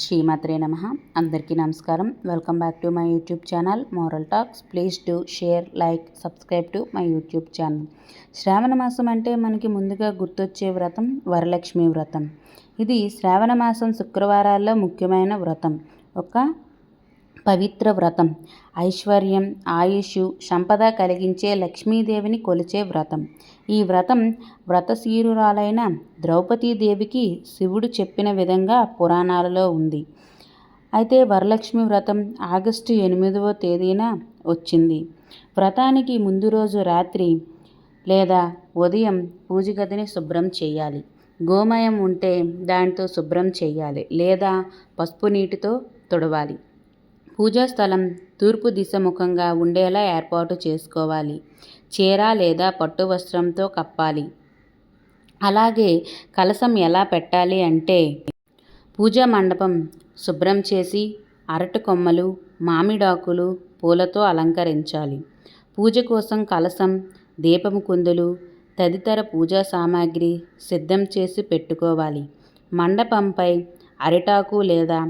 శ్రీమాత్రే నమ. అందరికీ నమస్కారం. Welcome back to my YouTube channel moral talks please to share like subscribe to my YouTube channel శ్రావణ మాసం అంటే మనకి ముందుగా గుర్తొచ్చే వ్రతం వరలక్ష్మి వ్రతం. ఇది శ్రావణ మాసం శుక్రవారాల్లో ముఖ్యమైన వ్రతం. ఒక పవిత్ర వ్రతం ఐశ్వర్యం ఆయుష్ సంపద కలిగించే లక్ష్మీదేవిని కొలిచే వ్రతం. ఈ వ్రతం వ్రతశీరురాలైన ద్రౌపదీదేవికి శివుడు చెప్పిన విధంగా పురాణాలలో ఉంది. అయితే వరలక్ష్మి వ్రతం ఆగస్టు ఎనిమిదవ తేదీన వచ్చింది. వ్రతానికి ముందు రోజు రాత్రి లేదా ఉదయం పూజ గదిని శుభ్రం చేయాలి. గోమయం ఉంటే దానితో శుభ్రం చేయాలి లేదా పసుపు నీటితో తుడవాలి. పూజా స్థలం తూర్పు దిశ ముఖంగా ఉండేలా ఏర్పాటు చేసుకోవాలి. చీర లేదా పట్టు వస్త్రంతో కప్పాలి. అలాగే కలసం ఎలా పెట్టాలి అంటే పూజా మండపం శుభ్రం చేసి అరటి కొమ్మలు మామిడాకులు పూలతో అలంకరించాలి. పూజ కోసం కలసం దీపము కుందులు తదితర పూజా సామాగ్రి సిద్ధం చేసి పెట్టుకోవాలి. మండపంపై అరిటాకు లేదా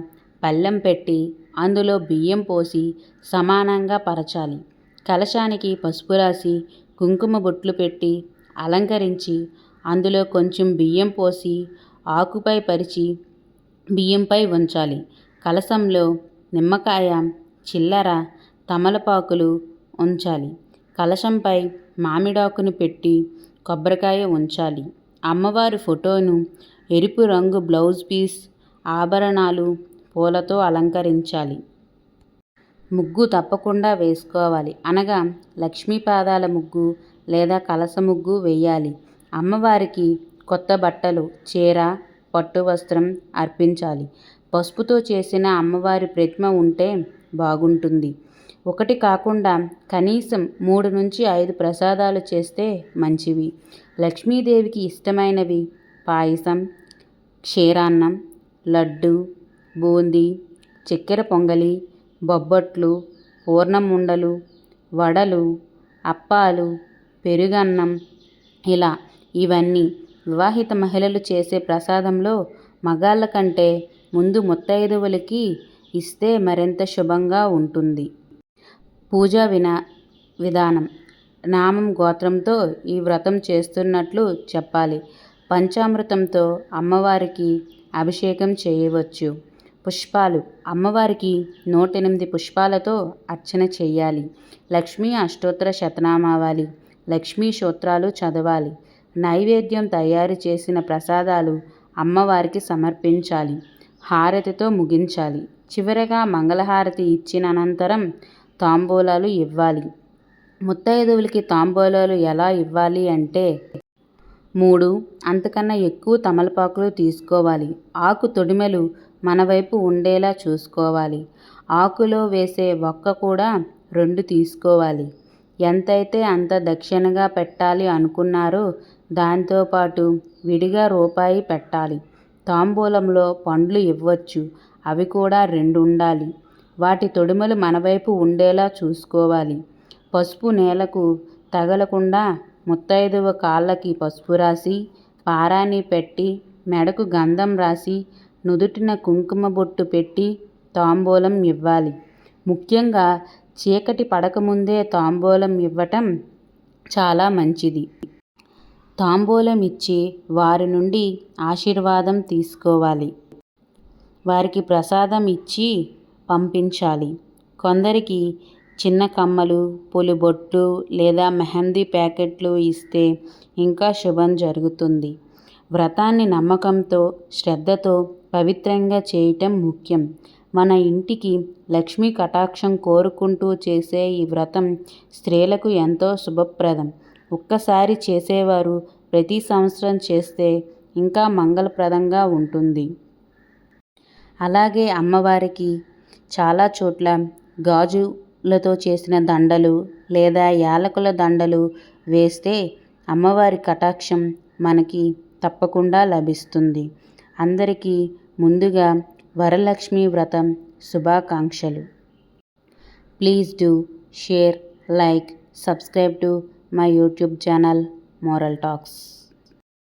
పళ్ళెం పెట్టి అందులో బియ్యం పోసి సమానంగా పరచాలి. కలశానికి పసుపు రాసి కుంకుమ బొట్లు పెట్టి అలంకరించి అందులో కొంచెం బియ్యం పోసి ఆకుపై పరిచి బియ్యంపై ఉంచాలి కలశంలో నిమ్మకాయ చిల్లర తమలపాకులు ఉంచాలి. కలశంపై మామిడాకును పెట్టి కొబ్బరికాయ ఉంచాలి. అమ్మవారి ఫోటోను ఎరుపు రంగు బ్లౌజ్ పీస్ ఆభరణాలు పూలతో అలంకరించాలి. ముగ్గు తప్పకుండా వేసుకోవాలి. అనగా లక్ష్మీ పాదాల ముగ్గు లేదా కలస ముగ్గు వేయాలి. అమ్మవారికి కొత్త బట్టలు చీర పట్టు వస్త్రం అర్పించాలి. పసుపుతో చేసిన అమ్మవారి ప్రతిమ ఉంటే బాగుంటుంది. ఒకటి కాకుండా కనీసం మూడు నుంచి ఐదు ప్రసాదాలు చేస్తే మంచివి. లక్ష్మీదేవికి ఇష్టమైనవి పాయసం క్షీరాన్నం లడ్డు బూందీ చక్కెర పొంగలి బొబ్బట్లు పూర్ణం ఉండలు వడలు అప్పాలు పెరుగన్నం ఇలా ఇవన్నీ వివాహిత మహిళలు చేసే ప్రసాదంలో మగాళ్ళ కంటే ముందు ముత్తైదువులకి ఇస్తే మరింత శుభంగా ఉంటుంది. పూజా వినా విధానం. నామం గోత్రంతో ఈ వ్రతం చేస్తున్నట్లు చెప్పాలి. పంచామృతంతో అమ్మవారికి అభిషేకం చేయవచ్చు. పుష్పాలు. అమ్మవారికి నూట ఎనిమిది పుష్పాలతో అర్చన చేయాలి. లక్ష్మీ అష్టోత్తర శతనామావాలి లక్ష్మీ సూత్రాలు చదవాలి. నైవేద్యం తయారు చేసిన ప్రసాదాలు అమ్మవారికి సమర్పించాలి. హారతితో ముగించాలి. చివరగా మంగళహారతి ఇచ్చిన అనంతరం తాంబూలాలు ఇవ్వాలి. ముత్తైదువులకి తాంబూలాలు ఎలా ఇవ్వాలి అంటే మూడు. అంతకన్నా ఎక్కువ తమలపాకులు తీసుకోవాలి. ఆకు తొడిమెలు మన వైపు ఉండేలా చూసుకోవాలి. ఆకులో వేసే ఒక్క కూడా రెండు తీసుకోవాలి. ఎంతైతే అంత దక్షిణగా పెట్టాలి అనుకున్నారో దాంతోపాటు విడిగా రూపాయి పెట్టాలి. తాంబూలంలో పండ్లు ఇవ్వచ్చు. అవి కూడా రెండు ఉండాలి. వాటి తొడుమలు మనవైపు ఉండేలా చూసుకోవాలి. పసుపు నేలకు తగలకుండా ముత్తైదువ కాళ్ళకి పసుపు రాసి పారాని పెట్టి మెడకు గంధం రాసి నుదుటిన కుంకుమ బొట్టు పెట్టి తాంబూలం ఇవ్వాలి. ముఖ్యంగా చీకటి పడకముందే తాంబూలం ఇవ్వటం చాలా మంచిది. తాంబూలం ఇచ్చి వారి నుండి ఆశీర్వాదం తీసుకోవాలి. వారికి ప్రసాదం ఇచ్చి పంపించాలి. కొందరికి చిన్న కమ్మలు పులిబొట్టు లేదా మెహందీ ప్యాకెట్లు ఇస్తే ఇంకా శుభం జరుగుతుంది. వ్రతాన్ని నమ్మకంతో శ్రద్ధతో పవిత్రంగా చేయటం ముఖ్యం. మన ఇంటికి లక్ష్మీ కటాక్షం కోరుకుంటూ చేసే ఈ వ్రతం స్త్రీలకు ఎంతో శుభప్రదం. ఒక్కసారి చేసేవారు ప్రతి సంవత్సరం చేస్తే ఇంకా మంగళప్రదంగా ఉంటుంది. అలాగే అమ్మవారికి చాలా చోట్ల గాజు లతో చేసిన దండలు లేదా యాలకుల దండలు వేస్తే అమ్మవారి కటాక్షం మనకి తప్పకుండా లభిస్తుంది. అందరికీ ముందుగా వరలక్ష్మి వ్రతం శుభాకాంక్షలు. Please do share like subscribe to my YouTube channel moral talks.